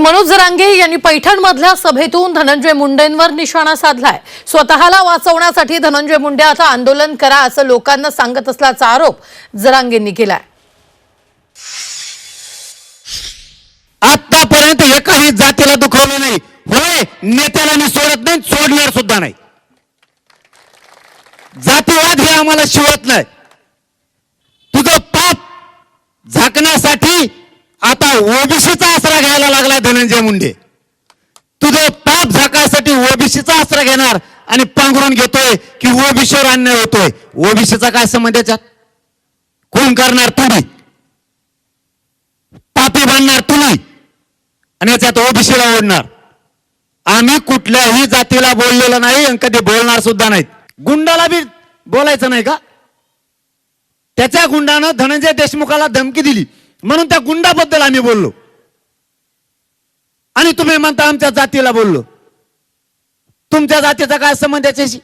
मनोज जरांगे यांनी पैठणमधल्या सभेतून धनंजय मुंडेंवर निशाणा साधलाय. स्वतःला वाचवण्यासाठी धनंजय मुंडे आता आंदोलन करा असं लोकांना सांगत असल्याचा आरोप जरांगेंनी केलाय. आतापर्यंत एकाही जातीला दुखावलं नाही. होय नेत्याला मी सोडत नाही सोडणार सुद्धा नाही. जातीवाद हे आम्हाला शिवत नाही. तुझं पाप झाकण्यासाठी आता ओबीसीचा आसरा घ्यायला लागला धनंजय मुंडे. तुझं पाप झाकायसाठी ओबीसीचा आसरा घेणार आणि पांघरून घेतोय की ओबीसीवर अन्याय होतोय ओबीसीचा काय संबंध याच्यात कोण करणार तुम्ही. पापी बांधणार तुम्ही. आणि याच्यात ओबीसीला ओढणार. आम्ही कुठल्याही जातीला बोललेलं नाही आणि कधी बोलणार सुद्धा नाहीत. गुंडाला बी बोलायचं नाही का? त्याच्या गुंडानं धनंजय देशमुखाला धमकी दिली. म्हणून त्या गुंडाबद्दल आम्ही बोललो. आणि तुम्ही म्हणता आमच्या जातीला बोललो. तुमच्या जातीचा काय संबंध याच्याशी?